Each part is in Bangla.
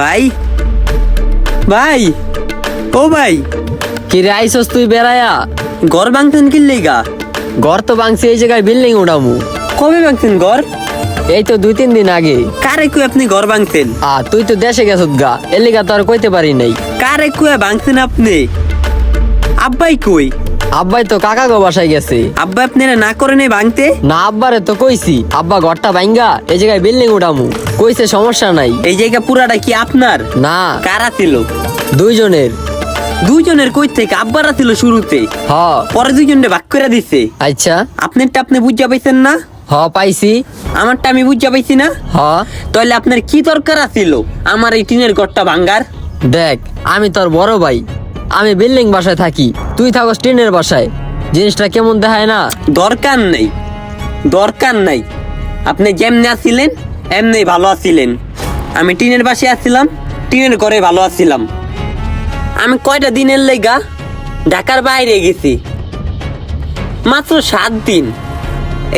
ভাই। ভাই ও ভাই। কি রে আইসস তুই বেড়ায়া? ঘর ভাঙতেন কিনলেই গা ঘর তো ভাঙছে এই জায়গায় বিল্ডিং উঠামু কবে ভাঙতেন ঘর? এই তো দুই তিন দিন আগে। কারে কুয়ে আপনি ঘর ভাঙতেন আ তুই তো দেশে গেছত গা এলিগা তো আর কইতে পারি নাই। কারে কুয়ে ভাঙতেন আপনি? আব্বাই কই? আব্বাই তো কাকা গো বাসায় গেছে। আব্বা আপনারা না করে নেই ভাঙতে? না আব্বারে তো কইছি। আব্বা ঘরটা ভাঙ্গা এই জায়গায় বিল্ডিং উঠামু। কইছে সমস্যা নাই। এই জায়গা পুরাটা কি আপনার? না। কারা ছিল? দুইজনের। দুইজনের কই থেকে? আব্বারা ছিল শুরুতে। হ। পরে দুইজনকে ভাগ করে দিছে। আচ্ছা। আপনারটা আপনি বুঝা পাইছেন না? হ পাইছি। আমারটা আমি বুঝা পাইছি না? হ। তাহলে আপনার কি দরকার আছিল? আমার এই টিনের ঘরটা ভাঙ্গার? দেখ আমি তোর বড় ভাই। আমি বিল্ডিং বাসায় থাকি। তুই থাকস টিনের বাসায়। জিনিসটা কেমন দেখায় না? দরকার নেই। দরকার নাই। আপনি যেমনি আসছিলেন এমনি ভালো আছিলেন। আমি টিনের বাসায় আসছিলাম টিনের ঘরে ভালো আছিলাম। আমি কয়টা দিনের লেগা ঢাকার বাইরে গেছি। মাত্র সাত দিন।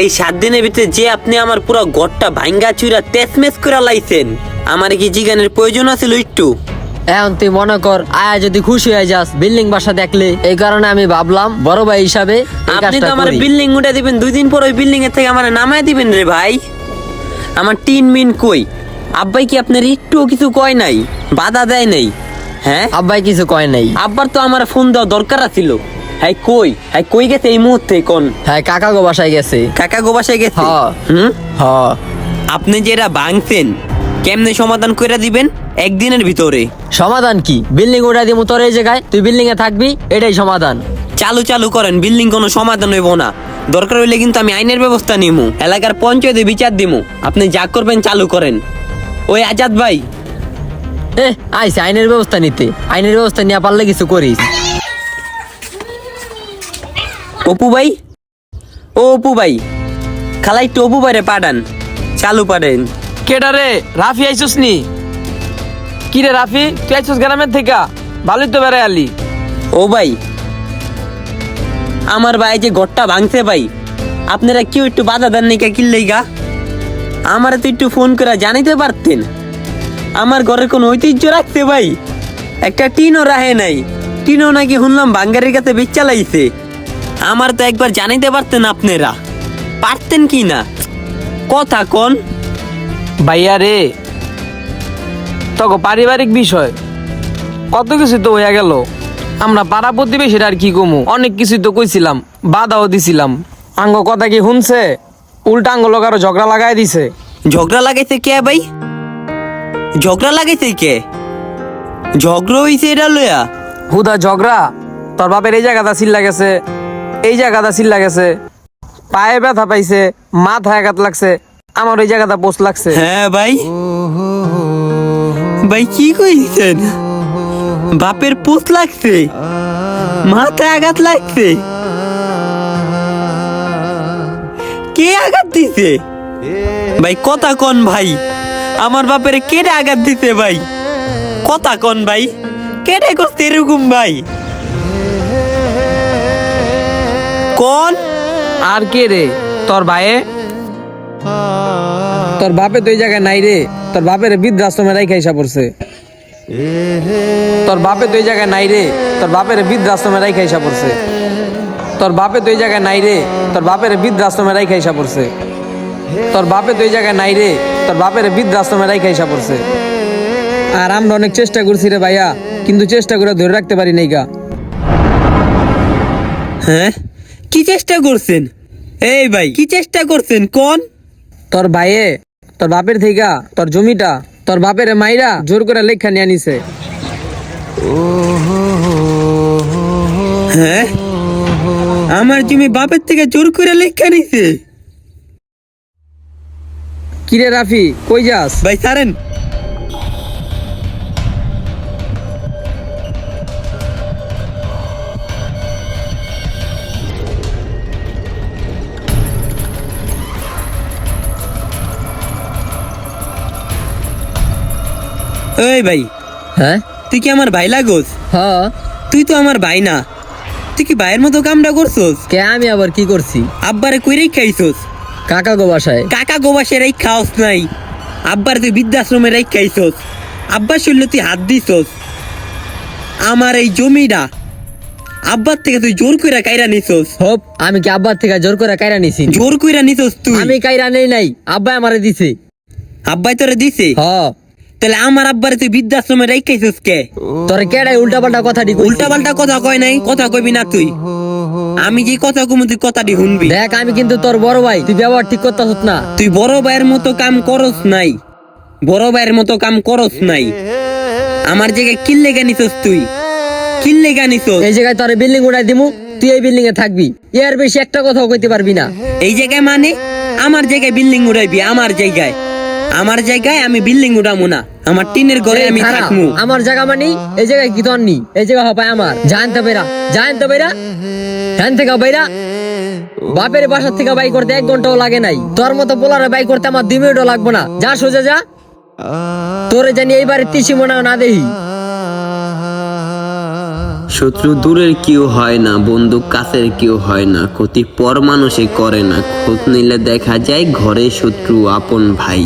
এই সাত দিনের ভিতরে যে আপনি আমার পুরো ঘরটা ভাঙ্গা চুরা তেসমেস করে লাইছেন, আমার কি জিগানের প্রয়োজন আছিল একটু এখন তুই মনে কর আয়া যদি খুশি হয়ে যাস বিল্ডিং বাসা দেখলে এই কারণে আমি ভাবলাম বড় ভাই হিসাবে আপনি তো আমার বিল্ডিং উঠে দিবেন দুই দিন পর ওই বিল্ডিং এর থেকে আমার নামায় দিবেন রে ভাই। আমার টিন মিন কই? আব্বাই কি আপনার একটু কিছু কয় নাই? বাধা দেয় নাই? হ্যাঁ? আব্বাই কিছু কয় নাই। আব্বার তো আমার ফোন দেওয়া দরকার ছিল হ্যাঁ কই? হ্যাঁ কই গেছে এই মুহূর্তে কোন হ্যাঁ কাকা গো বাসায় গেছে। কাকা গো বাসায় গেছে? হ্যাঁ। হুম? হ। আপনি যেটা ভাঙছেন কেমনে সমাধান করে দিবেন? একদিনের ভিতরে। সমাধান কি? বিল্ডিং উঠাই দিমু তোর এই জায়গায়? তুই বিল্ডিং এ থাকবি এটাই সমাধান। চালু চালু করেন বিল্ডিং কোনো সমাধান হইব না। দরকার হইলে কিন্তু আমি আইনের ব্যবস্থা নিমু। এলাকার পঞ্চায়েতে বিচার দিমু। আপনি যা করবেন চালু করেন। ওই আজাদ ভাই। এ আইসে আইনের ব্যবস্থা নিতে। আইনের ব্যবস্থা নিয়ে পারলে কিছু করিস। অপু ভাই? ও অপু ভাই। খালাই একটু অপু ভাইরে পাঠান। চালু পারেন কেডা রে? রাফি আইসুস নি? কি রে রাফি? তুই আইসুস গ্রামের থেকে? ভালোই তো বেড়াই আলি। ও ভাই, আমার ভাই যে ঘরটা ভাঙছে ভাই, আপনারা কেউ একটু বাধা দেন নাকি কিনলেই গা আমার তো একটু ফোন করে জানিতে পারতেন। আমার ঘরের কোনো ঐতিহ্য রাখতে ভাই। একটা টিনও রাহে নাই। টিনও নাকি শুনলাম বাঙ্গারের কাছে বেচা লাইছে। আমার তো একবার জানাইতে পারতেন আপনারা। পারতেন কি না? কথা কোন। ভাইয়া রে তখন পারিবারিক বিষয়। কত কিছু তো হইয়া গেল। আমরা পাড়া প্রতিবেশীর আর কি কমু? অনেক কিছু তো কইছিলাম বাধাও দিছিলাম। আঙ্গ কথা কি শুনছে? উল্টা আঙ্গ লোক আরও ঝগড়া লাগাই দিছে। ঝগড়া লাগাইছে কে ভাই? ঝগড়া লাগাইছে কে? ঝগড়া হইছে এটা লয়া হুদা ঝগড়া তোর বাপের এই জায়গাটা চিল্লা গেছে এই জায়গাটা চিল্লা গেছে। পায়ে ব্যথা পাইছে মাথায় আঘাত লাগছে। আমার ওই জায়গাটা পোস্ট লাগছে। হ্যাঁ ভাই। ভাই কি কইছেন? বাপের পুত লাগছে। মাথায় আঘাত লাগছে। কে আঘাত দিছে? ভাই কথা কন ভাই। আমার বাপের কেটে আঘাত দিছে ভাই? কথা কন ভাই। কেটে করছে এরকম ভাই? কোন? আর কে রে? তোর ভাইয়ে? তোর বাপে তো এই জায়গায় নাই রে। তোর বাপের বৃদ্ধাশ্রমে রাই খাইসা পড়ছে তোর বাপে তো এই জায়গায় নাই রে। তোর বাপের বৃদ্ধাশ্রমে রাই খাইসা পড়ছে তোর বাপে তো এই জায়গায় নাই রে। তোর বাপের বৃদ্ধাশ্রমে রাই খাইসা পড়ছে তোর বাপে তো এই জায়গায় নাই রে। তোর বাপের বৃদ্ধাশ্রমে রাই খাইসা পড়ছে আর আমরা অনেক চেষ্টা করছি রে ভাইয়া কিন্তু চেষ্টা করে ধরে রাখতে পারি নাই গা। হ্যাঁ? কি চেষ্টা করছেন? এই ভাই। কি চেষ্টা করছেন? কোন? তোর ভাইয়ে তোর বাপের থেকে তোর জমিটা তোর বাপের মাইরা জোর করে লেখা নিয়ে নিছে। হ্যাঁ? আমার জমি বাপের থেকে জোর করে লেখা নিছে। কিরে রাফি কই যাস? ভাই সারেন ওই ভাই। হ্যাঁ? তুই কি আমার ভাই লাগোস? হ্যাঁ। তুই তো আমার ভাই না। তুই কি ভাইয়ের মতো কামটা করছোস? কে আমি আবার কি করছি? আব্বারে কইরেই খাইছোস। কাকা গো বাসায়। কাকা গোবাসের এই খাওস নাই। আব্বার তুই বৃদ্ধাশ্রমের এই খাইছোস আব্বা শুনলে তুই হাত দিছস। আমার এই জমিটা আব্বার থেকে তুই জোর কইরা কাইরা নিছস। হোপ আমি কি আব্বার থেকে জোর করে কাইরা নিছি? জোর কইরা নিছস তুই। আমি কাইরা নেই নাই। আব্বা আমারে দিছে। আব্বাই তোরে দিছে? হ তাহলে আমার আব্বারে তুই বৃদ্ধাশ্রমে রাইখাইছস কে? তোর কেডাই উল্টা পাল্টা কথা দি উল্টা পাল্টা কথা কয় নাই কথা কইবি না তুই। আমি যে কথা কমু তুই কথাটি শুনবি? দেখ আমি কিন্তু তোর বড় ভাই তুই ব্যবহার ঠিক করতেছ না। তুই বড় ভাইয়ের মতো কাম করস নাই। বড় ভাইয়ের মতো কাম করস নাই। আমার জায়গায় কিল্লে গানিছস তুই। কিল্লে গানিছস এই জায়গায় তোর বিল্ডিং উড়াই দিমু তুই এই বিল্ডিং এ থাকবি। এর বেশি একটা কথাও কইতে পারবি না। এই জায়গায় মানে? আমার জায়গায় বিল্ডিং উড়াইবি আমার জায়গায়। আমার জায়গায় আমি বিল্ডিং উড়ামু না। আমার টিনের ঘরে আমি থাকমু। আমার জায়গা মানে এই জায়গায় কি তোর নি এই জায়গা হবে আমার। জানতে বেরা জানতে বেরা হ্যান থেকে বাইরা বাপের বাসার থেকে বাই করতে এক ঘন্টাও লাগে নাই। তোর মতো পোলারে বাই করতে আমার দুই মিনিটও লাগবো না। যা সোজা যা। তোরে জানি এইবারে তিসি মনে না দেহি। শত্রু দূরের কেউ হয় না বন্দুক কাছের কেউ হয় না ক্ষতি পর মানুষে করে না। খোঁজ নিলে দেখা যায় ঘরে শত্রু আপন ভাই।